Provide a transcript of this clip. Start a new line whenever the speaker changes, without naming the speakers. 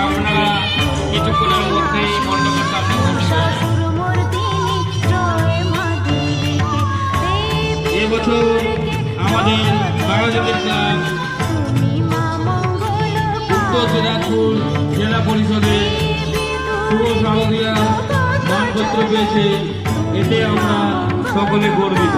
আপনারা কিছুক্ষণের মধ্যেই মণ্ডপের সামনে এবছর আমাদের বাঙালিদের ক্লাব উত্তর দিনাজপুর জেলা পরিষদে শুভ শারদীয়া মানপত্র পেয়েছে এতে আমরা সকলে গর্বিত।